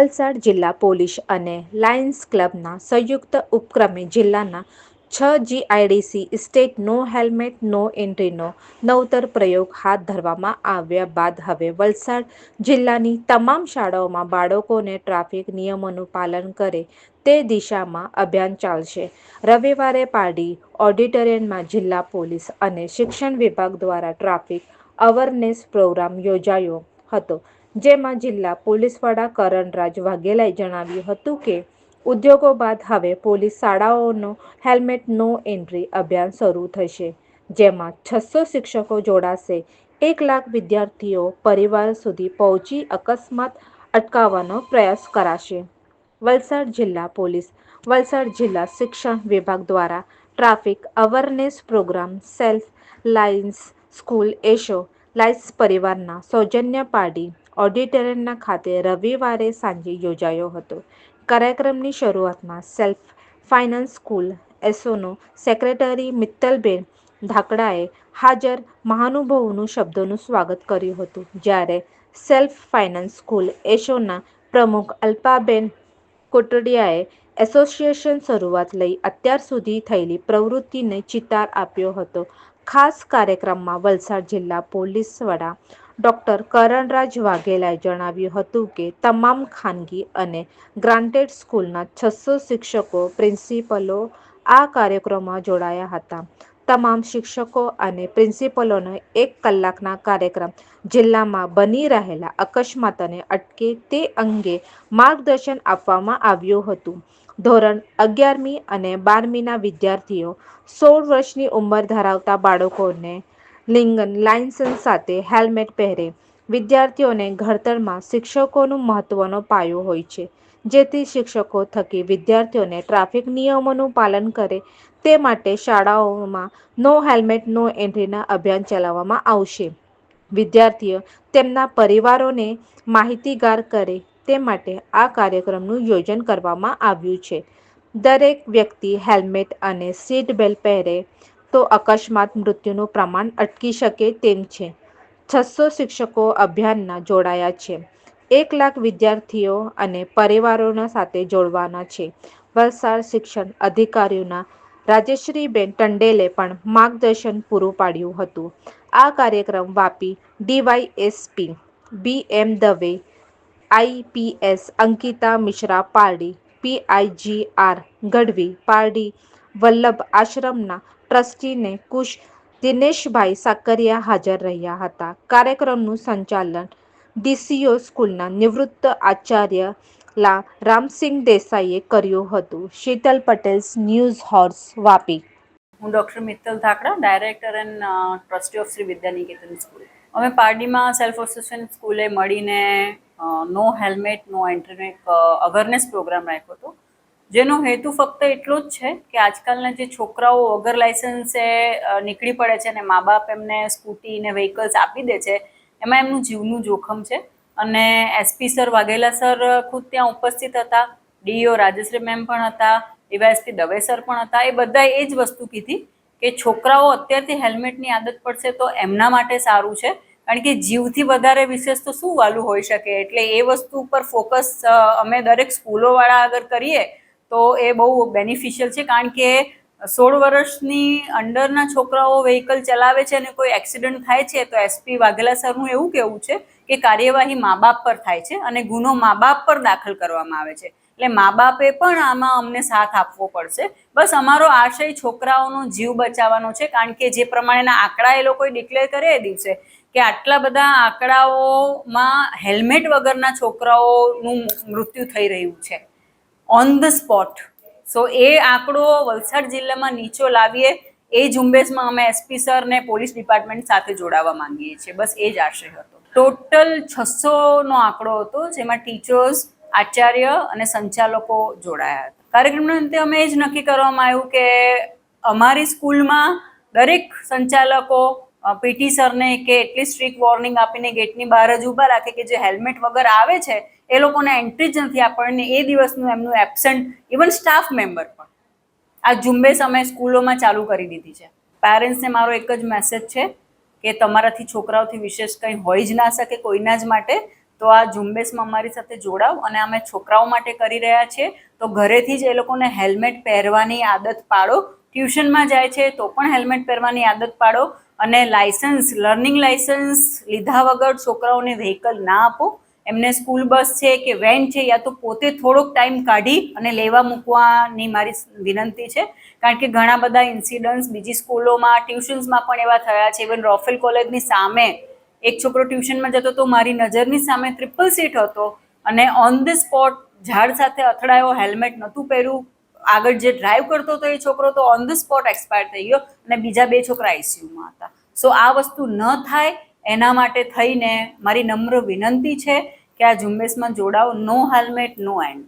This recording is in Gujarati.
વલસાડ જિલ્લા પોલીસ અને લાયન્સ ક્લબના સંયુક્ત ઉપક્રમે જિલ્લાના છ GIDC estate no helmet, no એન્ટ્રીનો નવતર પ્રયોગ હાથ ધરવામાં આવ્યા બાદ હવે વલસાડ જિલ્લાની તમામ શાળાઓમાં બાળકોને ટ્રાફિક નિયમોનું પાલન કરે તે દિશામાં અભિયાન ચાલશે. રવિવારે પાડી ઓડિટોરિયમમાં જિલ્લા પોલીસ અને શિક્ષણ વિભાગ દ્વારા ટ્રાફિક અવરનેસ પ્રોગ્રામ યોજાયો હતો. જેમાં જિલ્લા પોલીસ વડા કરણરાજ વાઘેલાએ જણાવ્યું હતું કે, ઉદ્યોગો બાદ હવે પોલીસ શાળાઓનો હેલ્મેટ નો એન્ટ્રી અભિયાન શરૂ થશે, જેમાં છસો શિક્ષકો જોડાશે, એક લાખ વિદ્યાર્થીઓ પરિવાર સુધી પહોંચી અકસ્માત અટકાવવાનો પ્રયાસ કરાશે. વલસાડ જિલ્લા પોલીસ, વલસાડ જિલ્લા શિક્ષણ વિભાગ દ્વારા traffic awareness programme self lines school એશો Lions પરિવારના સૌજન્ય પાડી ઓડિટોરિયમના ખાતે રવિવારે સાંજે યોજાયો હતો. કાર્યક્રમની શરૂઆતમાં સેલ્ફ ફાઇનાન્સ સ્કૂલ એસોનો સેક્રેટરી મિત્તલબેન ધાકડાએ હાજર મહાનુભાવોનું શબ્દોનું સ્વાગત કર્યું હતું, જ્યારે સેલ્ફ ફાઇનાન્સ સ્કૂલ એશોના પ્રમુખ અલ્પાબેન કોટડિયાએ એસોસિએશન શરૂઆત લઈ અત્યાર સુધી થયેલી પ્રવૃત્તિને ચિતાર આપ્યો હતો. ખાસ કાર્યક્રમમાં વલસાડ જિલ્લા પોલીસ વડા ડોક્ટર કરણરાજ વાઘેલાએ જણાવ્યું હતું કે તમામ ખાનગી અને ગ્રાન્ટેડ સ્કૂલના છસો શિક્ષકો, પ્રિન્સિપલો આ કાર્યક્રમમાં જોડાયા હતા. તમામ શિક્ષકો અને પ્રિન્સિપલોનો એક કલાકના કાર્યક્રમ જિલ્લામાં બની રહેલા અકસ્માતને અટકે તે અંગે માર્ગદર્શન આપવામાં આવ્યું હતું. ધોરણ અગિયારમી અને બારમીના વિદ્યાર્થીઓ સોળ વર્ષની ઉંમર ધરાવતા બાળકોને લિંગન લાયસન્સ સાથે હેલ્મેટ પહેરે. વિદ્યાર્થીઓને ઘડતરમાં શિક્ષકોનું મહત્વનો પાયો હોય છે. જેથી શિક્ષકો થકી વિદ્યાર્થીઓને ટ્રાફિક નિયમોનું પાલન કરે તે માટે શાળાઓમાં નો હેલ્મેટ, નો એન્ટ્રીના અભિયાન ચલાવવામાં આવશે. વિદ્યાર્થીઓ તેમના પરિવારોને માહિતીગાર કરે તે માટે આ કાર્યક્રમનું યોજન કરવામાં આવ્યું છે. દરેક વ્યક્તિ હેલ્મેટ અને સીટ બેલ્ટ પહેરે તો અકસ્માત મૃત્યુનું પ્રમાણ અટકી શકે તેમ છે. છસો શિક્ષકો અભિયાનના જોડાયા છે. એક લાખ વિદ્યાર્થીઓ અને પરિવારોના સાથે જોડવાના છે. વલસાડ શિક્ષણ અધિકારીઓના રાજેશ્રીબેન ટંડેલે પણ માર્ગદર્શન પૂરું પાડ્યું હતું. આ કાર્યક્રમ Vapi DYSP B M Dave IPS Ankita Mishra Pardi PI G R Gadhvi Pardi, Vallabh આશ્રમના ટ્રસ્ટીને કુશ દિનેશભાઈ સાકરિયા હાજર રહ્યા હતા. કાર્યક્રમનું સંચાલન ડીસીઓ સ્કૂલના નિવૃત્ત આચાર્ય લા રામસિંહ દેસાઈએ કર્યું હતું. Sheetal Patel news horse Vapi. હું doctor Mittal Dhakada, director and trustee of Shri Vidyaniketan school. અમે પારડીમાં સેલ્ફ એસોસિએશન સ્કૂલે મળીને નો હેલ્મેટ, નો એન્ટ્રીનો એક અવેરનેસ પ્રોગ્રામ રાખ્યો હતો. જેનો હેતુ ફક્ત એટલો જ છે કે આજકાલના જે છોકરાઓ વગર લાઇસન્સે નીકળી પડે છે અને મા બાપ એમને સ્કૂટી ને વ્હીકલ્સ આપી દે છે, એમાં એમનું જીવનું જોખમ છે. અને એસપી સર વાઘેલા સર ખુદ ત્યાં ઉપસ્થિત હતા ડીઓ રાજેશ્રી મેમ પણ હતા ડીવાયએસપી દવે સર પણ હતા. એ બધાએ એ જ વસ્તુ કીધી કે છોકરાઓ અત્યારથી હેલ્મેટની આદત પડશે તો એમના માટે સારું છે. કારણ કે જીવથી વધારે વિશેષ તો શું વાલું હોઈ શકે? એટલે એ વસ્તુ ઉપર ફોકસ અમે દરેક સ્કૂલોવાળા આગળ કરીએ, તો એ બહુ બેનિફિશિયલ છે. કારણ કે સોળ વર્ષની અંડરના છોકરાઓ વ્હીકલ ચલાવે છે અને કોઈ એક્સિડન્ટ થાય છે, તો એસપી વાઘેલા સરનું એવું કહેવું છે કે કાર્યવાહી મા બાપ પર થાય છે અને ગુનો મા બાપ પર દાખલ કરવામાં આવે છે. એટલે મા બાપે પણ આમાં અમને સાથ આપવો પડશે. બસ અમારો આશય છોકરાઓનો જીવ બચાવવાનો છે, કારણ કે જે પ્રમાણેના આંકડા એ લોકોએ ડિક્લેર કરે એ દિવસે કે આટલા બધા આંકડાઓમાં હેલ્મેટ વગરના છોકરાઓનું મૃત્યુ થઈ રહ્યું છે. ઓન ધ સ્પોટ સો એ આંકડો વલસાડ જિલ્લામાં નીચો લાવીએ, એ ઝુંબેશમાં અમે એસપી સર ને પોલીસ ડિપાર્ટમેન્ટ સાથે જોડાવા માંગીએ છીએ. બસ એ જ આશય હતો. ટોટલ છસોનો આંકડો હતો, જેમાં ટીચર્સ આચાર્ય અને સંચાલકો જોડાયા હતા. કાર્યક્રમના અંતે અમે એ જ નક્કી કરવામાં આવ્યું કે અમારી સ્કૂલમાં દરેક સંચાલકો પીટી સરને કે એટલી સ્ટ્રીક વોર્નિંગ આપીને ગેટની બહાર જ ઊભા રાખે કે જે હેલ્મેટ વગર આવે છે, એ લોકોને એન્ટ્રી જ નથી આપણને એ દિવસનું એમનું એબસન્ટ ઇવન સ્ટાફ મેમ્બર પણ. આ ઝુંબેશ અમે સ્કૂલોમાં ચાલુ કરી દીધી છે. પેરેન્ટ્સને મારો એક જ મેસેજ છે કે તમારાથી છોકરાઓથી વિશેષ કંઈ હોઈ જ ના શકે કોઈના જ માટે તો આ ઝુંબેશમાં અમારી સાથે જોડાવ અને અમે છોકરાઓ માટે કરી રહ્યા છીએ તો ઘરેથી જ એ લોકોને હેલ્મેટ પહેરવાની આદત પાડો. ટ્યુશનમાં જાય છે તો પણ હેલ્મેટ પહેરવાની આદત પાડો અને લાયસન્સ લર્નિંગ લાયસન્સ લીધા વગર છોકરાઓને વ્હીકલ ના આપો. એમને સ્કૂલ બસ છે કે વેન છે યા તો પોતે થોડોક ટાઈમ કાઢી અને લેવા મૂકવાની મારી વિનંતી છે. કારણ કે ઘણા બધા ઇન્સિડન્ટ્સ બીજી સ્કૂલોમાં, ટ્યુશન્સમાં પણ એવા થયા છે. ઇવન રોફેલ કોલેજની સામે એક છોકરો ટ્યુશનમાં જતો તો મારી નજરની સામે ટ્રિપલ સીટ હતો અને ઓન ધ સ્પોટ ઝાડ સાથે અથડાયો હેલ્મેટ નહોતું પહેર્યું. આગળ જે ડ્રાઈવ કરતો હતો એ છોકરો તો ઓન ધ સ્પોટ એક્સપાયર થઈ ગયો અને બીજા બે છોકરા આઈસીયુમાં હતા. સો આ વસ્તુ ન થાય એના માટે થઈને મારી નમ્ર વિનંતી છે કે આ ઝુંબેશમાં જોડાઓ નો હેલ્મેટ નો એન્ટ્રી